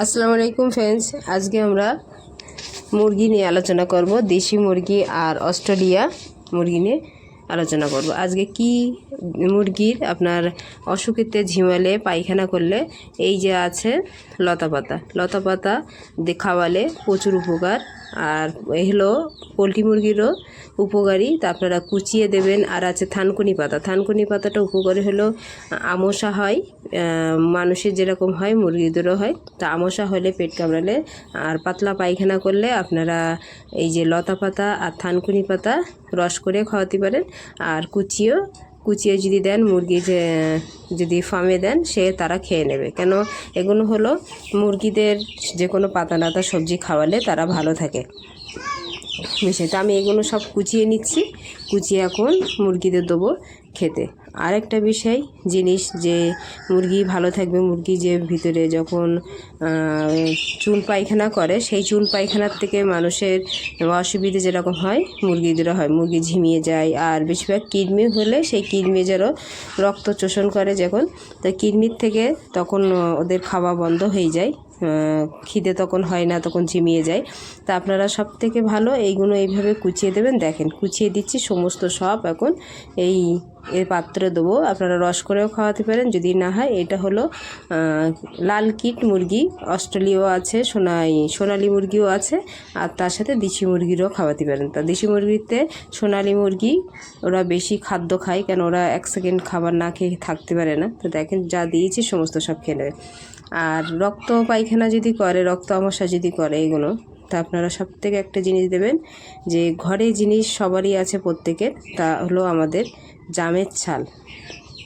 আসসালামু আলাইকুম ফ্রেন্ডস, আজকে আমরা মুরগি নিয়ে আলোচনা করব, দেশি মুরগি আর অস্ট্রেলিয়া মুরগি নিয়ে আলোচনা করব। আজকে কি মুরগির আপনার অসুখেতে ঝিমালে, পায়খানা করলে, এই যে আছে লতা পাতা লতা পাতা খাওয়ালে প্রচুর উপকার। আর এই হলো পোলট্রি মুরগিরও উপকারী। তা আপনারা কুচিয়ে দেবেন। আর আছে থানকুনি পাতা। থানকুনি পাতাটা উপকারী হলো, আমসা হয় মানুষের যেরকম হয়, মুরগিদেরও হয়। তা আমসা হলে পেট কামড়ালে আর পাতলা পায়খানা করলে আপনারা এই যে লতা পাতা আর থানকুনি পাতা রস করে খাওয়াতে পারেন। আর কুচিও কুচিয়ে যদি দেন, মুরগি যে, যদি ফার্মে দেন, সে তারা খেয়ে নেবে। কেন? এগুলো হলো মুরগিদের যে কোনো পাতা নাতা সবজি খাওয়ালে তারা ভালো থাকে। বিষয় তো আমি এগুলো সব কুচিয়ে নিচ্ছি। কুচিয়ে এখন মুরগিদের দেবো খেতে। আর একটা বিষয়, জিনিস যে মুরগি ভালো থাকবে, মুরগি যে ভিতরে যখন চুন পায়খানা করে, সেই চুন পায়খানার থেকে মানুষের অসুবিধে যেরকম হয়, মুরগিদেরও হয়। মুরগি ঝিমিয়ে যায়, আর বেশিরভাগ কিডনি হলে সেই কিডনি যেন রক্ত শোষণ করে যখন, তো কিডনির থেকে তখন ওদের খাওয়া বন্ধ হয়ে যায়। খিদে তখন হয় না, তখন ঝিমিয়ে যায়। তা আপনারা সব থেকে ভালো এইগুলো এইভাবে কুচিয়ে দেবেন। দেখেন, কুচিয়ে দিচ্ছি সমস্ত সব এখন এই এর পাত্রে দেবো। আপনারা রস করেও খাওয়াতে পারেন, যদি না হয়। এটা হলো লাল কিট মুরগি। অস্ট্রেলিয়াও আছে, সোনাই, সোনালি মুরগিও আছে। আর তার সাথে দেশি মুরগিরও খাওয়াতে পারেন। তা দেশি মুরগিতে সোনালি মুরগি, ওরা বেশি খাদ্য খায়, কেন ওরা এক সেকেন্ড খাবার না খেয়ে থাকতে পারে না। তো দেখেন, যা দিয়েছি সমস্ত সব খেয়ে নেবে। আর রক্ত পায়খানা যদি করে, রক্ত আমসা যদি করে এগুলো, তা আপনারা সব থেকে একটা জিনিস দেবেন যে ঘরে জিনিস সবারই আছে প্রত্যেকের, তা হলো আমাদের জামের ছাল।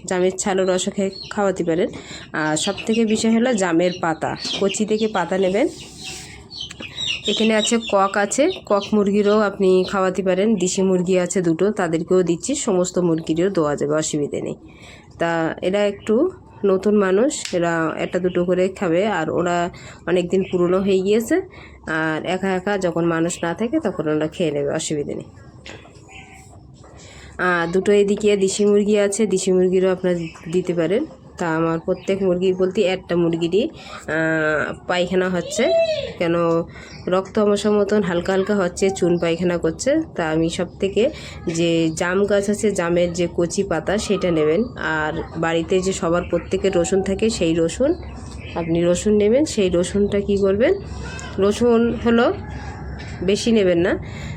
জামের ছালও রস খেয়ে খাওয়াতে পারেন। আর সব থেকে বিষয় হলো জামের পাতা। কচি থেকে পাতা নেবেন। এখানে আছে কক আছে। কক মুরগিরও আপনি খাওয়াতে পারেন। দেশি মুরগি আছে দুটো, তাদেরকেও দিচ্ছি। সমস্ত মুরগিরও দেওয়া যাবে, অসুবিধে নেই। তা এরা একটু নতুন মানুষ, এরা একটা দুটো করে খাবে আর ওরা অনেক দিন পুরনো হয়ে গিয়েছে আর একা একা যখন মানুষ না থাকে তখন ওরা খেয়ে নেবে, অসুবিধে নেই। আর দুটো এদিকে দেশি মুরগি আছে, দেশি মুরগিরও আপনার দিতে পারেন। তা আমার প্রত্যেক মুরগি বলতে একটা মুরগিরই পায়খানা হচ্ছে। কেন, রক্ত আমসা মতন হালকা হালকা হচ্ছে, চুন পায়খানা করছে। তা আমি সব থেকে যে জাম গাছ আছে, জামের যে কচি পাতা, সেটা নেবেন। আর বাড়িতে যে সবার প্রত্যেকের রসুন থাকে, সেই রসুন, আপনি রসুন নেবেন, সেই রসুনটা কি করবেন? রসুন হলো, বেশি নেবেন না।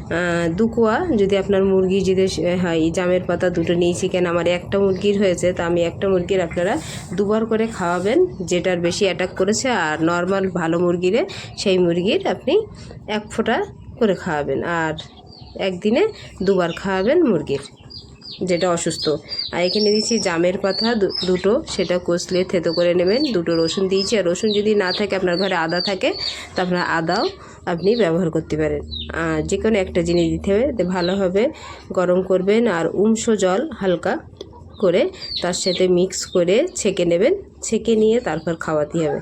আহ, দু কোয়া যদি আপনার মুরগি যদি হয় জামের পাতা দুটো নিয়েছি চিকেন আমার একটা মুরগির হয়েছে তা আমি একটা মুরগির আপনারা দুবার করে খাওয়াবেন যেটার বেশি অ্যাটাক করেছে আর নর্মাল ভালো মুরগিরে সেই মুরগির আপনি এক ফোঁটা করে খাওয়াবেন আর একদিনে দুবার খাওয়াবেন মুরগির। যেটা অসুস্থ। আর এখানে দিয়েছি জামের পাতা দুটো, সেটা কষলে থেতো করে নেবেন। দুটো রসুন দিয়েছি। আর রসুন যদি না থাকে, আপনার ঘরে আদা থাকে, তো আপনার আদাও আপনি ব্যবহার করতে পারেন। আর যে কোনো একটা জিনিস দিতে হবে ভালোভাবে গরম করবেন আর উমস জল হালকা করে তার সাথে মিক্স করে ছেঁকে নেবেন। ছেঁকে নিয়ে তারপর খাওয়াতে হবে।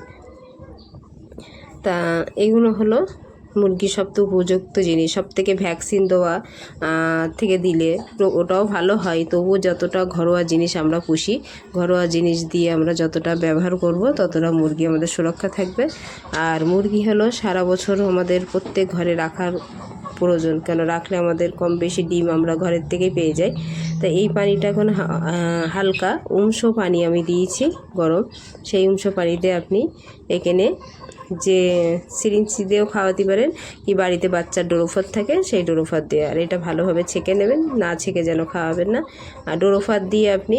তা এগুলো হলো মুরগি সব তো উপযুক্ত জিনিস। সব থেকে ভ্যাকসিন দেওয়া থেকে দিলে ওটাও ভালো হয়। তবুও যতটা ঘরোয়া জিনিস আমরা পুষি, ঘরোয়া জিনিস দিয়ে আমরা যতটা ব্যবহার করব, ততটা মুরগি আমাদের সুরক্ষা থাকবে। আর মুরগি হলো সারা বছর আমাদের প্রত্যেক ঘরে রাখার প্রয়োজন, কেন রাখলে আমাদের কম বেশি ডিম আমরা ঘরের থেকেই পেয়ে যাই। তা এই পানিটা এখন হালকা উমসো পানি আমি দিয়েছি গরম। সেই উমসো পানিতে আপনি এখানে যে সিরিঞ্জ দিয়েও খাওয়াতে পারেন কি বাড়িতে বাচ্চার ডোরোফাত থাকে সেই ডোরোফার দিয়ে। আর এটা ভালোভাবে ছেঁকে নেবেন, না ছেঁকে যেন খাওয়াবেন না। আর ডোরোফার দিয়ে আপনি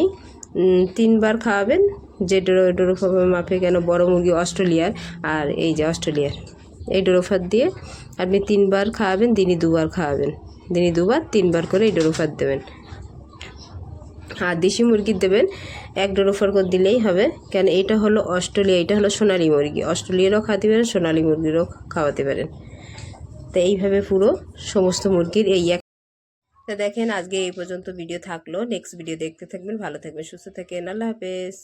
তিনবার খাওয়াবেন, যে ডোরো ডোরোফার মাপে কেন বড় মুরগি অস্ট্রেলিয়ার। আর এই যে অস্ট্রেলিয়ার। এই ডোরোফার দিয়ে আপনি তিনবার খাওয়াবেন দিনই দুবার খাওয়াবেন। দিনই দুবার, তিনবার করে এই ডোরোফার দেবেন। আর দেশি মুরগির দেবেন, এক ডোরোফার করে দিলেই হবে। কেন এটা হলো অস্ট্রেলিয়া, এটা হলো সোনালি মুরগি। অস্ট্রেলিয়ারও খাওয়াতে পারেন, সোনালি মুরগিরও খাওয়াতে পারেন। তো এইভাবে পুরো সমস্ত মুরগির এই এক তো দেখেন, আজকে এই পর্যন্ত ভিডিও থাকল। নেক্সট ভিডিও দেখতে থাকবেন। ভালো থাকবেন, সুস্থ থাকেন। আল্লাহ হাফেজ।